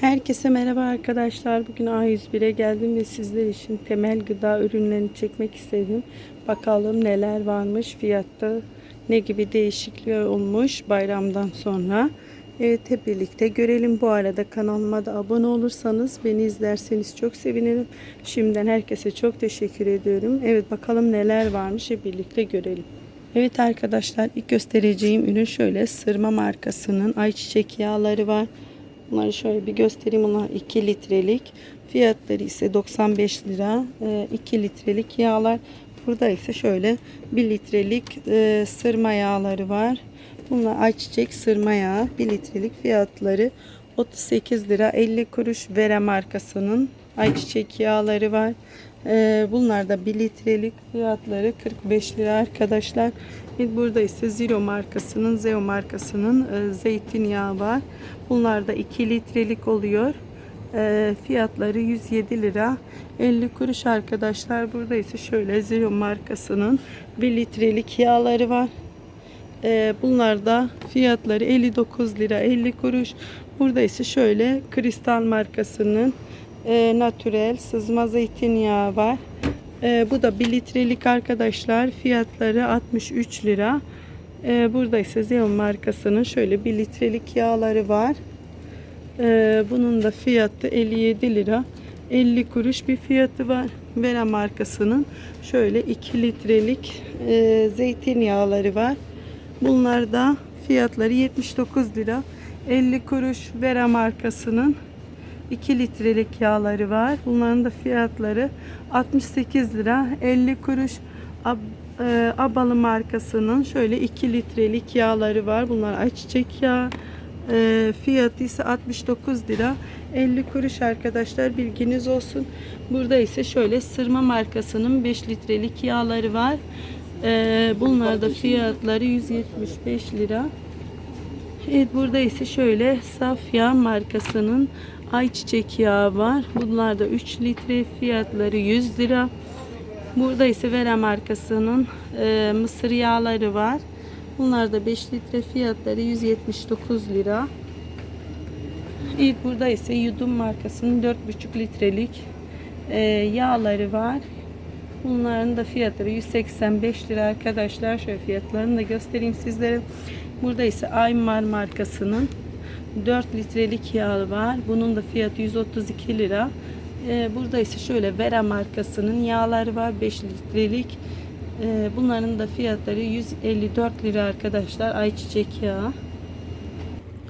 Herkese merhaba arkadaşlar. Bugün A101'e geldim ve sizler için temel gıda ürünlerini çekmek istedim. Bakalım neler varmış, fiyatta ne gibi değişiklikler olmuş bayramdan sonra. Evet hep birlikte görelim. Bu arada kanalıma da abone olursanız beni izlerseniz çok sevinirim. Şimdiden herkese çok teşekkür ediyorum. Evet bakalım neler varmış hep birlikte görelim. Evet arkadaşlar ilk göstereceğim ürün şöyle sırma markasının ayçiçek yağları var. Bunları şöyle bir göstereyim. Bunlar 2 litrelik. Fiyatları ise 95 lira. 2 litrelik yağlar. Burada ise şöyle 1 litrelik e, sırma yağları var. Bunlar ayçiçek sırma yağı. 1 litrelik fiyatları 38 lira 50 kuruş. Vera markasının ayçiçek yağları var. E, Bunlar da 1 litrelik fiyatları 45 lira arkadaşlar. Burada ise Zero markasının, Zeo markasının e, zeytinyağı var. Bunlar da 2 litrelik oluyor. E, fiyatları 107 lira 50 kuruş arkadaşlar. Burada ise şöyle Zero markasının 1 litrelik yağları var. E, bunlar da fiyatları 59 lira 50 kuruş. Burada ise şöyle Kristal markasının e, natürel sızma zeytinyağı var. E, bu da 1 litrelik arkadaşlar. Fiyatları 63 lira. E, burada ise Zeon markasının şöyle 1 litrelik yağları var. E, bunun da fiyatı 57 lira. 50 kuruş bir fiyatı var. Vera markasının şöyle 2 litrelik e, zeytinyağları var. Bunlar da fiyatları 79 lira. 50 kuruş Vera markasının 2 litrelik yağları var. Bunların da fiyatları 68 lira 50 kuruş. Ab, e, Abalı markasının şöyle 2 litrelik yağları var. Bunlar ayçiçek yağı. E, fiyatı ise 69 lira 50 kuruş arkadaşlar bilginiz olsun. Burada ise şöyle sırma markasının 5 litrelik yağları var. E, bunlar da fiyatları 175 lira. Evet burada ise şöyle Safya markasının ayçiçek yağı var. Bunlar da 3 litre fiyatları 100 lira. Burada ise Vera markasının e, mısır yağları var. Bunlar da 5 litre fiyatları 179 lira. Evet burada ise Yudum markasının 4,5 litrelik e, yağları var. Bunların da fiyatları 185 lira arkadaşlar. Şöyle fiyatlarını da göstereyim sizlere. Burada ise Aymar markasının 4 litrelik yağı var. Bunun da fiyatı 132 lira. Ee, burada ise şöyle Vera markasının yağları var. 5 litrelik. Ee, bunların da fiyatları 154 lira arkadaşlar. Ayçiçek yağı.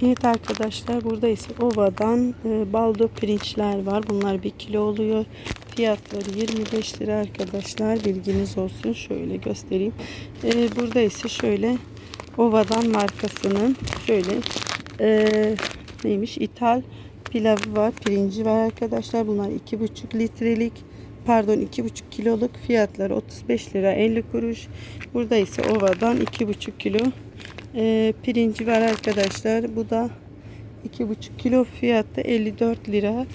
Evet arkadaşlar burada ise Ova'dan e, baldo pirinçler var. Bunlar 1 kilo oluyor. Fiyatları 25 lira arkadaşlar. Bilginiz olsun. Şöyle göstereyim. E, burada ise şöyle Ova'dan markasının şöyle e, neymiş ithal pilavı var. Pirinci var arkadaşlar. Bunlar 2,5 litrelik pardon 2,5 kiloluk fiyatları 35 lira 50 kuruş. Burada ise Ova'dan 2,5 kilo e, pirinci var arkadaşlar. Bu da 2,5 kilo fiyatı 54 lira.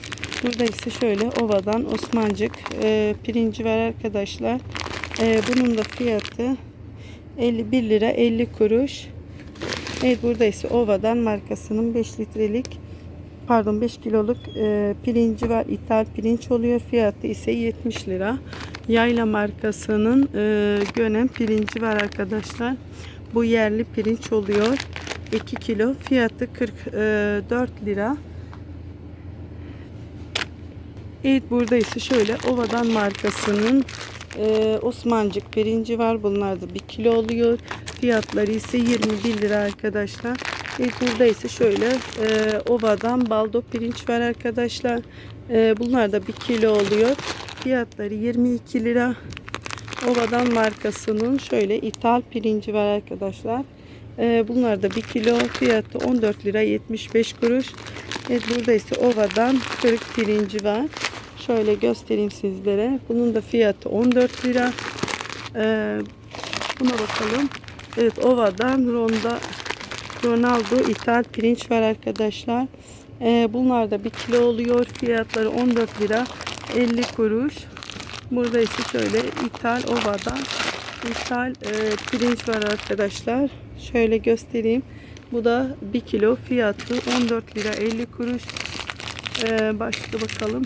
Burada ise şöyle Ova'dan Osmancık e, pirinci var arkadaşlar. E, bunun da fiyatı 51 lira 50 kuruş. Evet burada ise Ova'dan markasının 5 litrelik pardon 5 kiloluk e, pirinci var. İthal pirinç oluyor. Fiyatı ise 70 lira. Yayla markasının e, Gönem pirinci var arkadaşlar. Bu yerli pirinç oluyor. 2 kilo. Fiyatı 44 lira. Evet burada ise şöyle Ova'dan markasının e, Osmancık pirinci var. Bunlar da 1 kilo oluyor. Fiyatları ise 21 lira arkadaşlar. Evet burada ise şöyle e, Ova'dan baldo pirinç var arkadaşlar. E, bunlar da 1 kilo oluyor. Fiyatları 22 lira. Ova'dan markasının şöyle ithal pirinci var arkadaşlar. E, bunlar da 1 kilo fiyatı 14 lira 75 kuruş. Evet burada ise Ova'dan kırık pirinci var. Şöyle göstereyim sizlere. Bunun da fiyatı 14 lira. Ee, buna bakalım. Evet Ova'dan Ronda Ronaldo ithal pirinç var arkadaşlar. Ee, bunlar da 1 kilo oluyor. Fiyatları 14 lira 50 kuruş. Burada ise şöyle ithal Ova'dan ithal e, pirinç var arkadaşlar. Şöyle göstereyim. Bu da 1 kilo fiyatı 14 lira 50 kuruş. Ee, başka bakalım.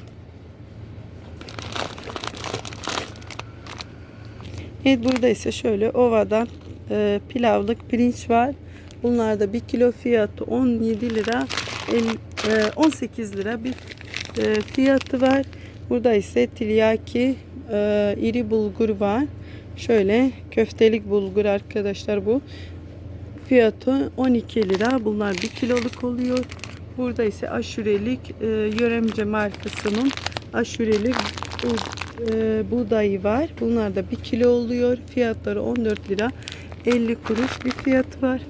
Evet burada ise şöyle ovadan e, pilavlık pirinç var. Bunlarda 1 kilo fiyatı 17 lira el- e, 18 lira bir e, fiyatı var. Burada ise tiryaki e, iri bulgur var. Şöyle köftelik bulgur arkadaşlar bu. Fiyatı 12 lira. Bunlar 1 kiloluk oluyor. Burada ise aşurelik Yöremce markasının aşurelik bu, buğdayı var. Bunlar da 1 kilo oluyor. Fiyatları 14 lira 50 kuruş bir fiyatı var.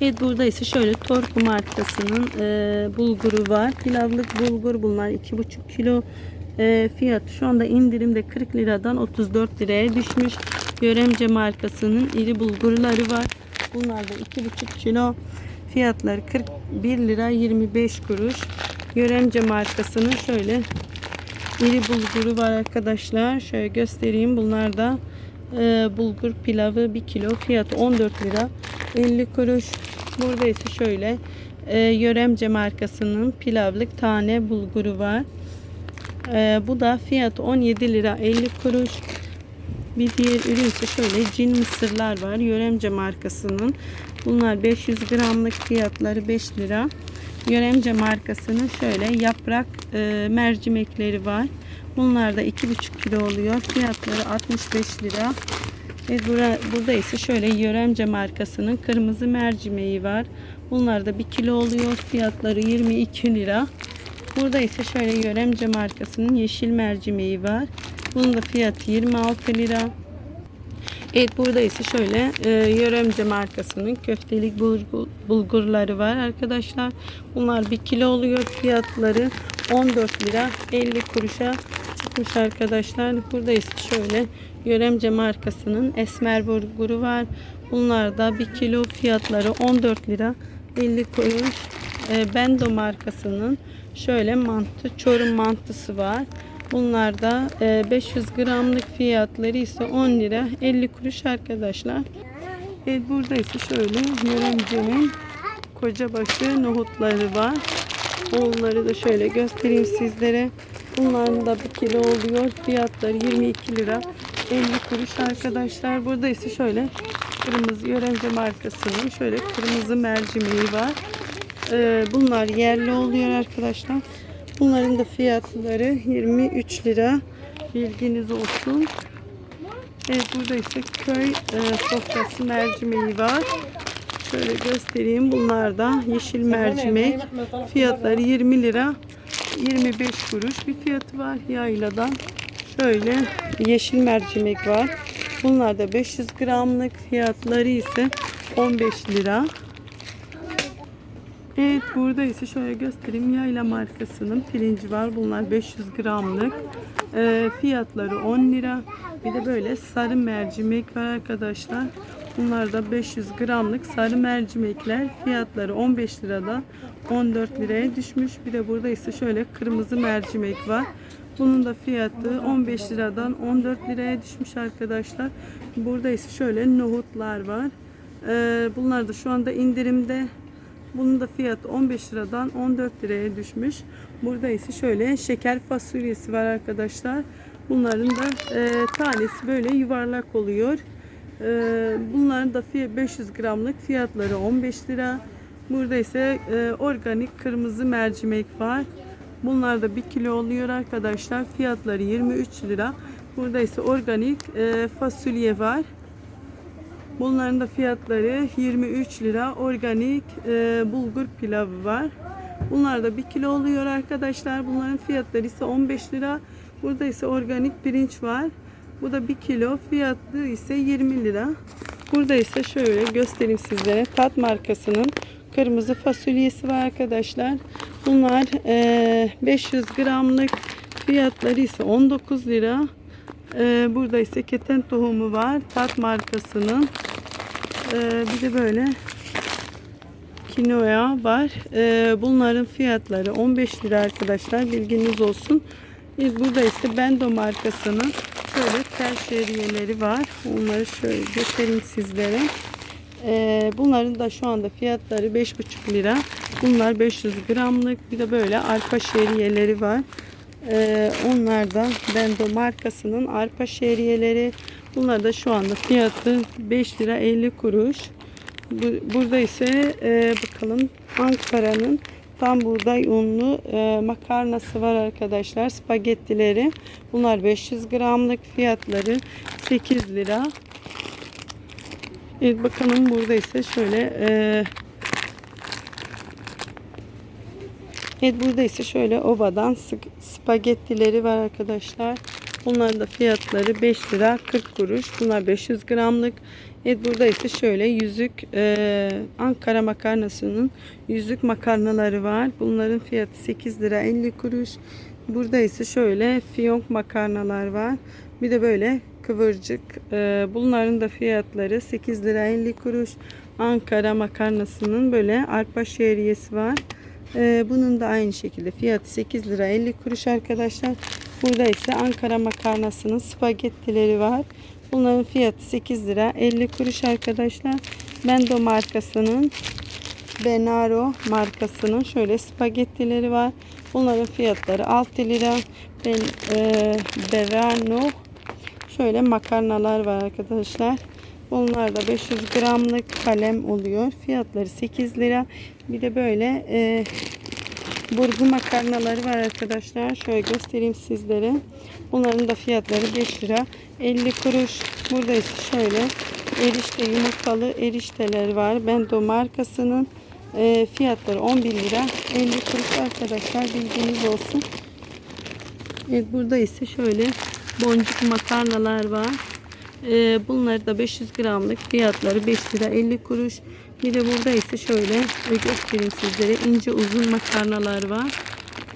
Evet burada ise şöyle Torku markasının e, bulguru var. Pilavlık bulgur bunlar 2,5 kilo. E, fiyatı şu anda indirimde 40 liradan 34 liraya düşmüş. Yöremce markasının iri bulgurları var. Bunlar da 2,5 kilo. Fiyatları 41 lira 25 kuruş. Yöremce markasının şöyle iri bulguru var arkadaşlar. Şöyle göstereyim. Bunlar da e, bulgur pilavı 1 kilo. Fiyatı 14 lira 50 kuruş. Burada ise şöyle e, Yöremce markasının pilavlık tane bulguru var. E, bu da fiyatı 17 lira 50 kuruş. Bir diğer ürün ise şöyle cin mısırlar var. Yöremce markasının. Bunlar 500 gramlık fiyatları 5 lira. Yöremce markasının şöyle yaprak e, mercimekleri var. Bunlar da 2,5 kilo oluyor. Fiyatları 65 lira. Ve bura, burada ise şöyle Yöremce markasının kırmızı mercimeği var. Bunlar da 1 kilo oluyor. Fiyatları 22 lira. Burada ise şöyle Yöremce markasının yeşil mercimeği var. Bunun da fiyatı 26 lira. Evet burada ise şöyle e, Yöremce markasının köftelik bulgur, bulgurları var arkadaşlar. Bunlar 1 kilo oluyor. Fiyatları 14 lira 50 kuruşa çıkmış arkadaşlar. Burada ise şöyle Yöremce markasının esmer bulguru var. Bunlar da 1 kilo fiyatları 14 lira 50 kuruş. E, Bendo markasının şöyle mantı Çorum mantısı var. Bunlar da e, 500 gramlık fiyatları ise 10 lira 50 kuruş arkadaşlar. Evet burada ise şöyle Yöremce'nin kocabaşı nohutları var. Onları da şöyle göstereyim sizlere. Bunların da 1 kilo oluyor. Fiyatları 22 lira 50 kuruş arkadaşlar. Burada ise şöyle kırmızı Yöremce markasının şöyle kırmızı mercimeği var. Ee, bunlar yerli oluyor arkadaşlar. Bunların da fiyatları 23 lira. Bilginiz olsun. Evet burada ise köy e, sofrası mercimeği var. Şöyle göstereyim. Bunlar da yeşil mercimek. Fiyatları 20 lira. 25 kuruş bir fiyatı var yayladan. Şöyle yeşil mercimek var. Bunlar da 500 gramlık fiyatları ise 15 lira. Evet burada ise şöyle göstereyim. Yayla markasının pirinci var. Bunlar 500 gramlık. Ee, fiyatları 10 lira. Bir de böyle sarı mercimek var arkadaşlar. Bunlar da 500 gramlık sarı mercimekler. Fiyatları 15 liradan 14 liraya düşmüş. Bir de burada ise şöyle kırmızı mercimek var. Bunun da fiyatı 15 liradan 14 liraya düşmüş arkadaşlar. Burada ise şöyle nohutlar var. Ee, bunlar da şu anda indirimde. Bunun da fiyatı 15 liradan 14 liraya düşmüş. Burada ise şöyle şeker fasulyesi var arkadaşlar. Bunların da e, tanesi böyle yuvarlak oluyor. E, bunların da fiy- 500 gramlık fiyatları 15 lira. Burada ise e, organik kırmızı mercimek var. Bunlar da 1 kilo oluyor arkadaşlar. Fiyatları 23 lira. Burada ise organik e, fasulye var. Bunların da fiyatları 23 lira. Organik e, bulgur pilavı var. Bunlar da 1 kilo oluyor arkadaşlar. Bunların fiyatları ise 15 lira. Burada ise organik pirinç var. Bu da 1 kilo. Fiyatı ise 20 lira. Burada ise şöyle göstereyim sizlere. Tat markasının kırmızı fasulyesi var arkadaşlar. Bunlar e, 500 gramlık. Fiyatları ise 19 lira. E, burada ise keten tohumu var. Tat markasının. Ee, bir de böyle kinoa var. Bunların fiyatları 15 lira arkadaşlar. Bilginiz olsun. Burada ise Bendo markasının şöyle tel şeriyeleri var. Onları şöyle göstereyim sizlere. Ee, bunların da şu anda fiyatları 5,5 lira. Bunlar 500 gramlık. Bir de böyle arpa şeriyeleri var. Ee, onlar da Bendo markasının arpa şeriyeleri. Bunlar da şu anda fiyatı 5 lira 50 kuruş. Bu- Burada ise e, bakalım Ankara'nın tam buğday unlu e, makarnası var arkadaşlar. Spagettileri. Bunlar 500 gramlık fiyatları 8 lira. Evet bakalım burada ise şöyle e, Evet burada ise şöyle obadan sık- spagettileri var arkadaşlar. Bunların da fiyatları 5 lira 40 kuruş. Bunlar 500 gramlık. Evet burada ise şöyle yüzük e, Ankara makarnasının yüzük makarnaları var. Bunların fiyatı 8 lira 50 kuruş. Burada ise şöyle fiyonk makarnalar var. Bir de böyle kıvırcık. E, bunların da fiyatları 8 lira 50 kuruş. Ankara makarnasının böyle arpa şehriyesi var. Ee, bunun da aynı şekilde fiyatı 8 lira 50 kuruş arkadaşlar. Burada ise Ankara makarnasının spagettileri var. Bunların fiyatı 8 lira 50 kuruş arkadaşlar. Bendo markasının Benaro markasının şöyle spagettileri var. Bunların fiyatları 6 lira. Ben e, Berano şöyle makarnalar var arkadaşlar. Bunlar da 500 gramlık kalem oluyor. Fiyatları 8 lira. Bir de böyle e, burgu makarnaları var arkadaşlar. Şöyle göstereyim sizlere. Bunların da fiyatları 5 lira 50 kuruş. Burada ise şöyle erişte yumurtalı erişteler var. Bendo markasının e, fiyatları 11 lira 50 kuruş arkadaşlar. Bilginiz olsun. Evet burada ise şöyle boncuk makarnalar var. Ee, bunlar da 500 gramlık fiyatları 5 lira 50 kuruş. Bir de burada ise şöyle göstereyim sizlere ince uzun makarnalar var.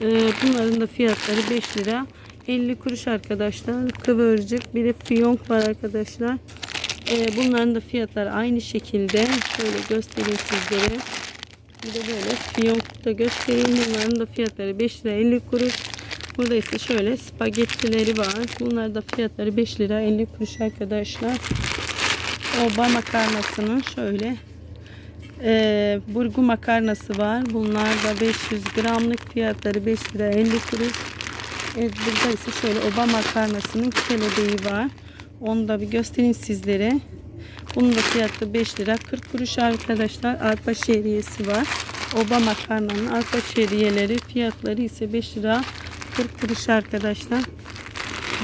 Ee, bunların da fiyatları 5 lira 50 kuruş arkadaşlar. Kıvırcık bir de fiyonk var arkadaşlar. Ee, bunların da fiyatları aynı şekilde. Şöyle göstereyim sizlere. Bir de böyle fiyonk da göstereyim. Bunların da fiyatları 5 lira 50 kuruş. Burada ise şöyle spagettileri var. Bunlar da fiyatları 5 lira 50 kuruş arkadaşlar. Oba makarnasının şöyle e, burgu makarnası var. Bunlar da 500 gramlık fiyatları 5 lira 50 kuruş. Evet burada ise şöyle oba makarnasının kelebeği var. Onu da bir göstereyim sizlere. Bunun da fiyatı 5 lira 40 kuruş arkadaşlar. Arpa şehriyesi var. Oba makarnanın arpa şehriyeleri fiyatları ise 5 lira 40 kuruş arkadaşlar.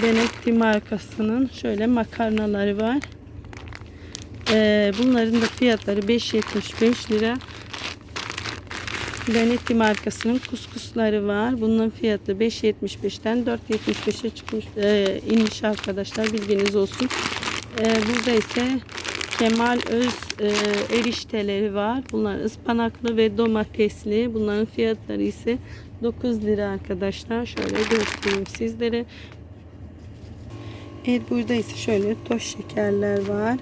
Benekli markasının şöyle makarnaları var. Ee, bunların da fiyatları 5.75 lira. Benekli markasının kuskusları var. Bunun fiyatı 5.75'ten 4.75'e çıkmış e, inmiş arkadaşlar. Bilginiz olsun. Ee, burada ise Kemal Öz e, erişteleri var. Bunlar ıspanaklı ve domatesli. Bunların fiyatları ise 9 lira arkadaşlar. Şöyle göstereyim sizlere. Evet burada ise şöyle toz şekerler var.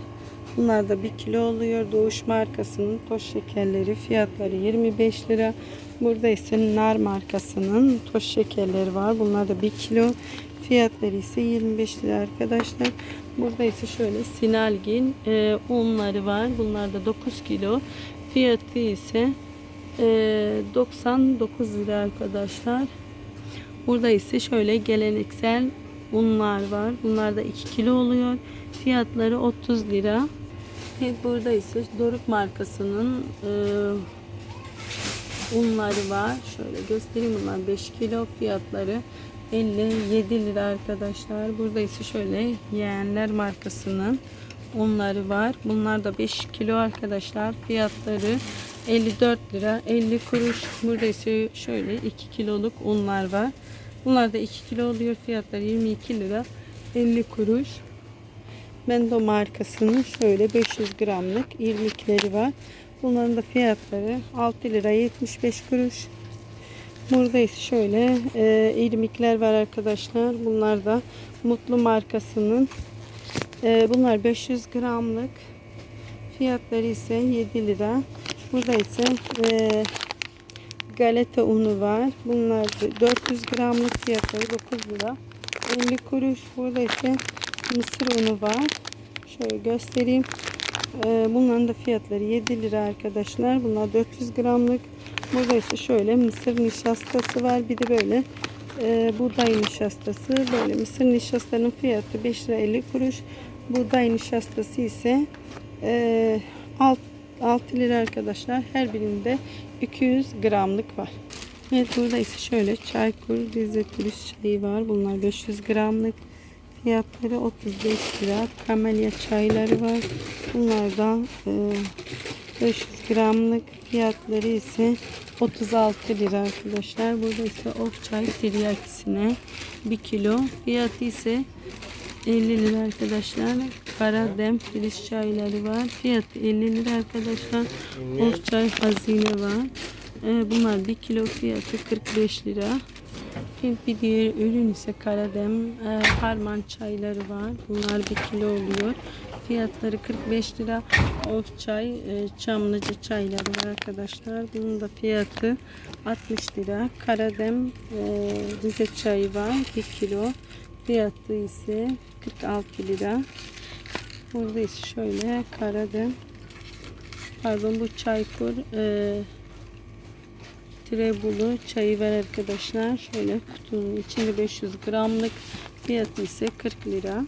Bunlar da 1 kilo oluyor. Doğuş markasının toz şekerleri fiyatları 25 lira. Burada ise Nar markasının toz şekerleri var. Bunlar da 1 kilo. Fiyatları ise 25 lira arkadaşlar. Burada ise şöyle Sinalgin e, unları var. Bunlar da 9 kilo. Fiyatı ise e, 99 lira arkadaşlar. Burada ise şöyle geleneksel unlar var. Bunlar da 2 kilo oluyor. Fiyatları 30 lira. Burada ise Doruk markasının e, unları var. Şöyle göstereyim bunlar 5 kilo fiyatları 57 lira arkadaşlar. Burada ise şöyle yeğenler markasının unları var. Bunlar da 5 kilo arkadaşlar. Fiyatları 54 lira 50 kuruş. Burada ise şöyle 2 kiloluk unlar var. Bunlar da 2 kilo oluyor. Fiyatları 22 lira 50 kuruş. Mendo markasının şöyle 500 gramlık irmikleri var. Bunların da fiyatları 6 lira 75 kuruş. Burada ise şöyle e, irmikler var arkadaşlar. Bunlar da Mutlu markasının. E, bunlar 500 gramlık. Fiyatları ise 7 lira. Burada ise e, galeta unu var. Bunlar da 400 gramlık fiyatları 9 lira. 50 kuruş. Burada ise mısır unu var. Şöyle göstereyim. Ee, bunların da fiyatları 7 lira arkadaşlar. Bunlar 400 gramlık. Burada ise şöyle mısır nişastası var. Bir de böyle e, buğday nişastası. Böyle mısır nişastanın fiyatı 5 lira 50 kuruş. Buğday nişastası ise e, 6, 6 lira arkadaşlar. Her birinde 200 gramlık var. Evet burada ise şöyle Çaykur Rize turist çayı var. Bunlar 500 gramlık. Fiyatları 35 lira. Kamelya çayları var. Bunlardan e, 500 gramlık fiyatları ise 36 lira arkadaşlar. Burada ise of çay tiryakisine 1 kilo. Fiyatı ise 50 lira arkadaşlar. Karadem filiz çayları var. Fiyatı 50 lira arkadaşlar. Of çay hazine var. Ee, bunlar 1 kilo fiyatı 45 lira. Bir diğer ürün ise karadem e, harman çayları var. Bunlar 1 kilo oluyor. Fiyatları 45 lira. Of çay, e, çamlıca çayları var arkadaşlar. Bunun da fiyatı 60 lira. Karadem e, çayı var 1 kilo. Fiyatı ise 46 lira. Burada ise şöyle karadem. Pardon bu çaykur e, Trebulu çayı var arkadaşlar. Şöyle kutunun içinde 500 gramlık fiyatı ise 40 lira.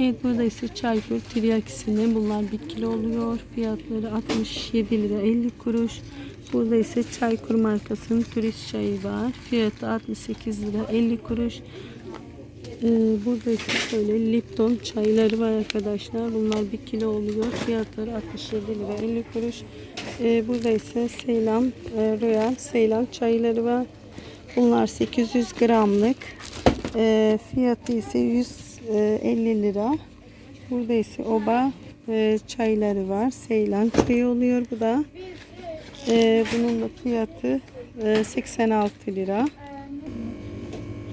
Evet burada ise çaykur tiryakisinin bunlar 1 kilo oluyor. Fiyatları 67 lira 50 kuruş. Burada ise Çaykur markasının turist çayı var. Fiyatı 68 lira 50 kuruş. Ee, burada ise şöyle Lipton çayları var arkadaşlar. Bunlar 1 kilo oluyor. Fiyatları 67 lira 50 kuruş. Ee, burada ise Seylan e, Royal Seylan çayları var. Bunlar 800 gramlık. Ee, fiyatı ise 150 lira. Burada ise oba e, çayları var. Seylan çayı oluyor bu da. Bunun da fiyatı e, 86 lira.